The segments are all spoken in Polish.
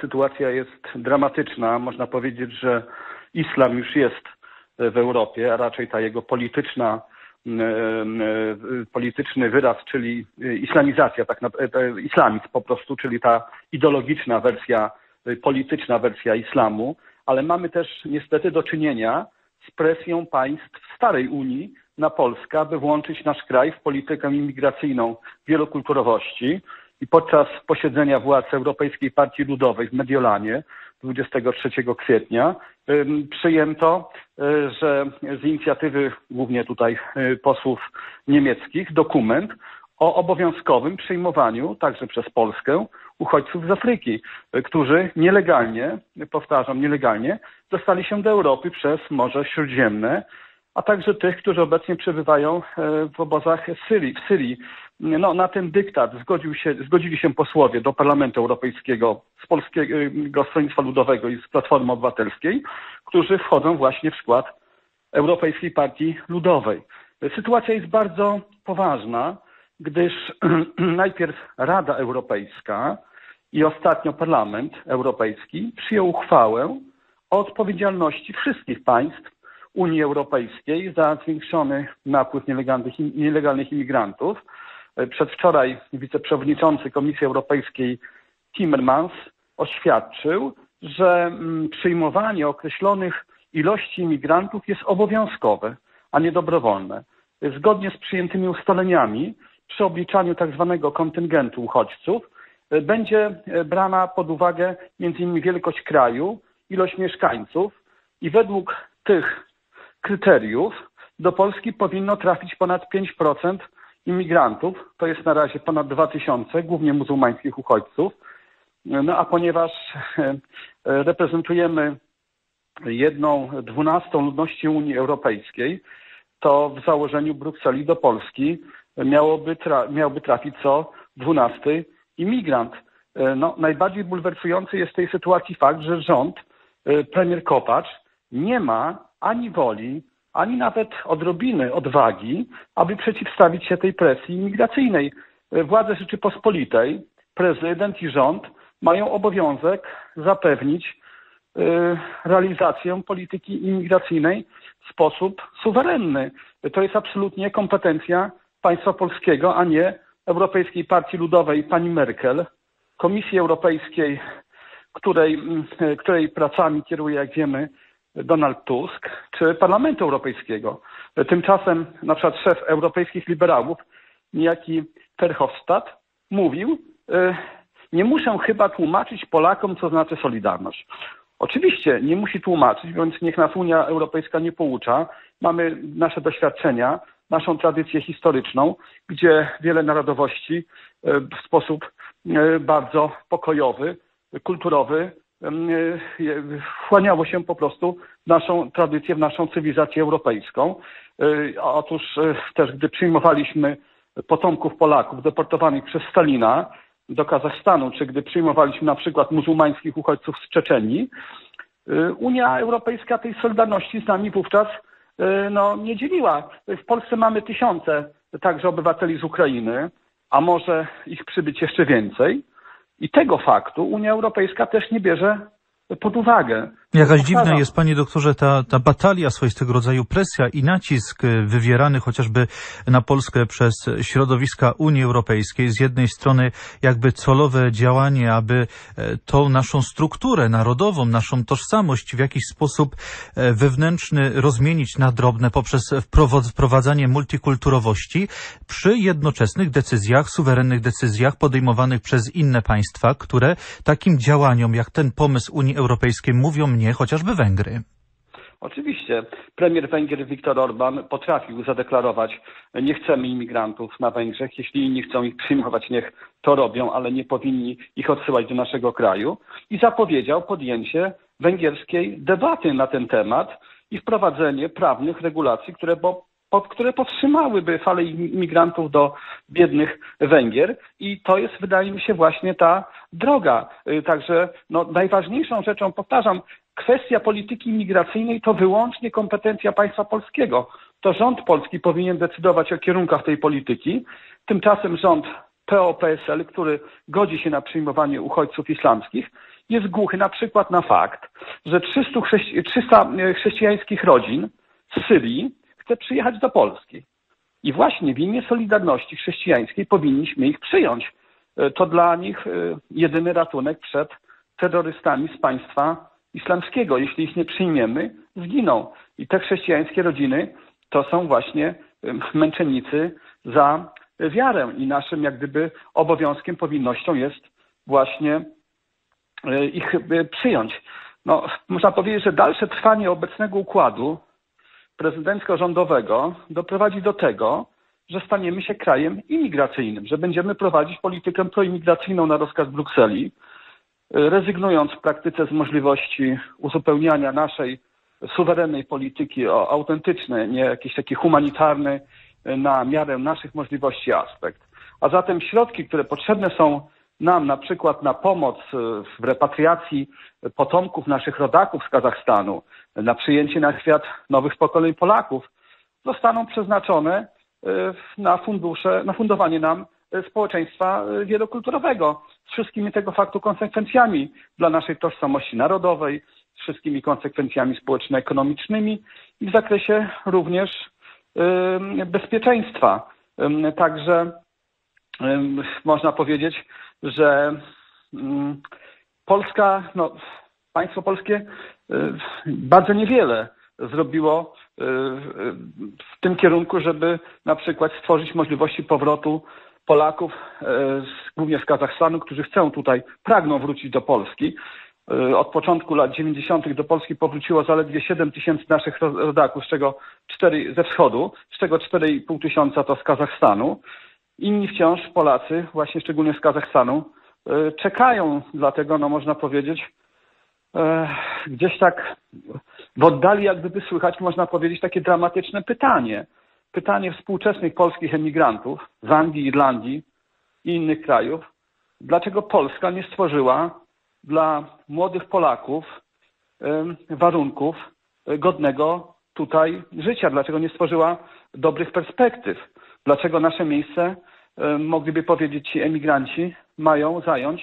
Sytuacja jest dramatyczna. Można powiedzieć, że islam już jest w Europie, a raczej ta jego polityczna, polityczny wyraz, czyli islamizacja, tak naprawdę, islamizm po prostu, czyli ta ideologiczna wersja, polityczna wersja islamu, ale mamy też niestety do czynienia z presją państw starej Unii na Polskę, aby włączyć nasz kraj w politykę imigracyjną wielokulturowości. I podczas posiedzenia władz Europejskiej Partii Ludowej w Mediolanie 23 kwietnia przyjęto, y, że z inicjatywy głównie tutaj y, posłów niemieckich dokument o obowiązkowym przyjmowaniu także przez Polskę uchodźców z Afryki, y, którzy nielegalnie, powtarzam, nielegalnie dostali się do Europy przez Morze Śródziemne, a także tych, którzy obecnie przebywają w obozach w Syrii. W Syrii. No, na ten dyktat zgodził się, zgodzili się posłowie do Parlamentu Europejskiego z Polskiego Stronnictwa Ludowego i z Platformy Obywatelskiej, którzy wchodzą właśnie w skład Europejskiej Partii Ludowej. Sytuacja jest bardzo poważna, gdyż najpierw Rada Europejska i ostatnio Parlament Europejski przyjął uchwałę o odpowiedzialności wszystkich państw Unii Europejskiej za zwiększony napływ nielegalnych, imigrantów. Przedwczoraj wiceprzewodniczący Komisji Europejskiej Timmermans oświadczył, że mm, przyjmowanie określonych ilości imigrantów jest obowiązkowe, a nie dobrowolne. Zgodnie z przyjętymi ustaleniami przy obliczaniu tak zwanego kontyngentu uchodźców e, będzie e, brana pod uwagę m.in. wielkość kraju, ilość mieszkańców i według tych kryteriów do Polski powinno trafić ponad 5% imigrantów, to jest na razie ponad 2000, głównie muzułmańskich uchodźców. No a ponieważ e, reprezentujemy jedną dwunastą ludności Unii Europejskiej, to w założeniu Brukseli do Polski miałoby, tra miałby trafić co dwunasty imigrant. E, no, najbardziej bulwersujący jest w tej sytuacji fakt, że rząd, e, premier Kopacz nie ma ani woli, ani nawet odrobiny odwagi, aby przeciwstawić się tej presji imigracyjnej. Władze Rzeczypospolitej, prezydent i rząd mają obowiązek zapewnić y, realizację polityki imigracyjnej w sposób suwerenny. To jest absolutnie kompetencja państwa polskiego, a nie Europejskiej Partii Ludowej pani Merkel, Komisji Europejskiej, której, y, której pracami kieruje, jak wiemy, Donald Tusk, czy Parlamentu Europejskiego. Tymczasem na przykład szef europejskich liberałów, niejaki Verhofstadt, mówił, y, nie muszę chyba tłumaczyć Polakom, co znaczy solidarność. Oczywiście nie musi tłumaczyć, więc niech nas Unia Europejska nie poucza. Mamy nasze doświadczenia, naszą tradycję historyczną, gdzie wiele narodowości e, w sposób e, bardzo pokojowy, kulturowy wchłaniało się po prostu w naszą tradycję, w naszą cywilizację europejską. Otóż też, gdy przyjmowaliśmy potomków Polaków deportowanych przez Stalina, do Kazachstanu, czy gdy przyjmowaliśmy na przykład muzułmańskich uchodźców z Czeczenii, Unia Europejska tej solidarności z nami wówczas no, nie dzieliła. W Polsce mamy tysiące także obywateli z Ukrainy, a może ich przybyć jeszcze więcej. I tego faktu Unia Europejska też nie bierze pod uwagę. Jakaś dziwna jest, panie doktorze, ta, ta batalia, swoistego rodzaju presja i nacisk wywierany chociażby na Polskę przez środowiska Unii Europejskiej. Z jednej strony jakby celowe działanie, aby e, tą naszą strukturę narodową, naszą tożsamość w jakiś sposób e, wewnętrzny rozmienić na drobne poprzez wprowadzanie multikulturowości przy jednoczesnych decyzjach, suwerennych decyzjach podejmowanych przez inne państwa, które takim działaniom jak ten pomysł Unii Europejskiej mówią nie chociażby Węgry. Oczywiście. Premier Węgier Viktor Orban potrafił zadeklarować, nie chcemy imigrantów na Węgrzech, jeśli inni chcą ich przyjmować, niech to robią, ale nie powinni ich odsyłać do naszego kraju. I zapowiedział podjęcie węgierskiej debaty na ten temat i wprowadzenie prawnych regulacji, które pod, które powstrzymałyby falę imigrantów do biednych Węgier i to jest, wydaje mi się, właśnie ta droga. Y, także no, najważniejszą rzeczą, powtarzam, kwestia polityki imigracyjnej to wyłącznie kompetencja państwa polskiego. To rząd polski powinien decydować o kierunkach tej polityki. Tymczasem rząd PO-PSL, który godzi się na przyjmowanie uchodźców islamskich, jest głuchy na przykład na fakt, że 300, chrześci 300 chrześcijańskich rodzin z Syrii chce przyjechać do Polski. I właśnie w imię Solidarności Chrześcijańskiej powinniśmy ich przyjąć. E, to dla nich e, jedyny ratunek przed terrorystami z państwa islamskiego. Jeśli ich nie przyjmiemy, zginą. I te chrześcijańskie rodziny to są właśnie e, męczennicy za wiarę i naszym jak gdyby obowiązkiem, powinnością jest właśnie ich przyjąć. No, można powiedzieć, że dalsze trwanie obecnego układu prezydencko-rządowego doprowadzi do tego, że staniemy się krajem imigracyjnym, że będziemy prowadzić politykę proimigracyjną na rozkaz Brukseli, rezygnując w praktyce z możliwości uzupełniania naszej suwerennej polityki o autentyczny, nie jakiś taki humanitarny, na miarę naszych możliwości aspekt. A zatem środki, które potrzebne są nam na przykład na pomoc w repatriacji potomków naszych rodaków z Kazachstanu, na przyjęcie na świat nowych pokoleń Polaków, zostaną przeznaczone e, na fundusze, na fundowanie nam e, społeczeństwa e, wielokulturowego z wszystkimi tego faktu konsekwencjami dla naszej tożsamości narodowej, z wszystkimi konsekwencjami społeczno-ekonomicznymi i w zakresie również bezpieczeństwa. Także można powiedzieć, że mm, Polska, no, państwo polskie bardzo niewiele zrobiło w tym kierunku, żeby na przykład stworzyć możliwości powrotu Polaków, głównie z Kazachstanu, którzy chcą tutaj, pragną wrócić do Polski. Od początku lat 90. do Polski powróciło zaledwie 7 tysięcy naszych rodaków, z czego 4 ze wschodu, z czego 4,5 tysiąca to z Kazachstanu. Inni wciąż Polacy, właśnie szczególnie z Kazachstanu, czekają, dlatego no można powiedzieć, gdzieś tak w oddali jak gdyby słychać, można powiedzieć, takie dramatyczne pytanie. Pytanie współczesnych polskich emigrantów z Anglii, Irlandii i innych krajów. Dlaczego Polska nie stworzyła dla młodych Polaków warunków godnego tutaj życia? Dlaczego nie stworzyła dobrych perspektyw? Dlaczego nasze miejsce, mogliby powiedzieć ci emigranci, mają zająć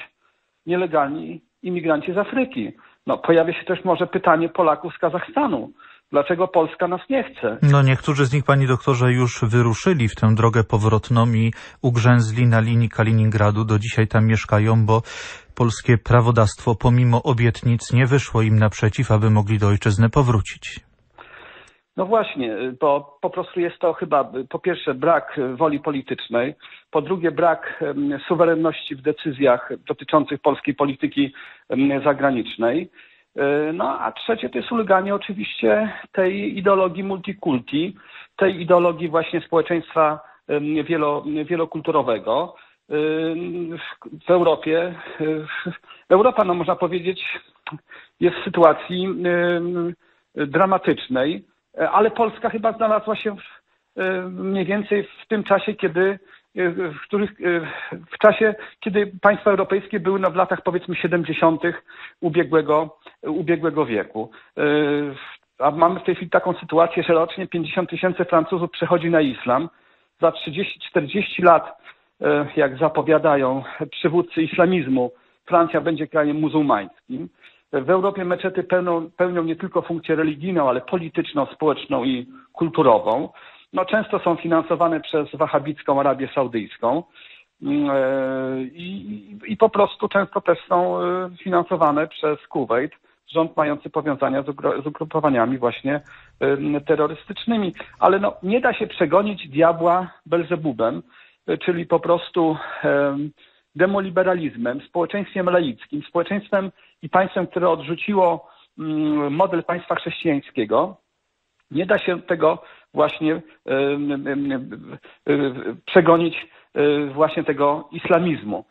nielegalni imigranci z Afryki? No, pojawia się też może pytanie Polaków z Kazachstanu. Dlaczego Polska nas nie chce? No niektórzy z nich, panie doktorze, już wyruszyli w tę drogę powrotną i ugrzęzli na linii Kaliningradu. Do dzisiaj tam mieszkają, bo polskie prawodawstwo pomimo obietnic nie wyszło im naprzeciw, aby mogli do ojczyzny powrócić. No właśnie, bo po prostu jest to chyba po pierwsze brak woli politycznej, po drugie brak suwerenności w decyzjach dotyczących polskiej polityki zagranicznej. No a trzecie to jest uleganie oczywiście tej ideologii multikulti, tej ideologii właśnie społeczeństwa wielo, wielokulturowego. W Europie, Europa, no można powiedzieć, jest w sytuacji dramatycznej ale Polska chyba znalazła się w, e, mniej więcej w tym czasie, kiedy e, w, których, w czasie, kiedy państwa europejskie były no, w latach powiedzmy 70. ubiegłego, ubiegłego wieku. A mamy w tej chwili taką sytuację, że rocznie 50 tysięcy Francuzów przechodzi na islam. Za 30-40 lat, jak zapowiadają przywódcy islamizmu, Francja będzie krajem muzułmańskim. W Europie meczety pełnią, pełnią nie tylko funkcję religijną, ale polityczną, społeczną i kulturową. No, często są finansowane przez wahabicką Arabię Saudyjską mm, e, i, i po prostu często też są e, finansowane przez Kuwait, rząd mający powiązania z ugrupowaniami właśnie terrorystycznymi. Ale no, nie da się przegonić diabła Belzebubem, czyli po prostu demoliberalizmem, społeczeństwem laickim, społeczeństwem i państwem, które odrzuciło mm, model państwa chrześcijańskiego, nie da się tego właśnie przegonić właśnie tego islamizmu.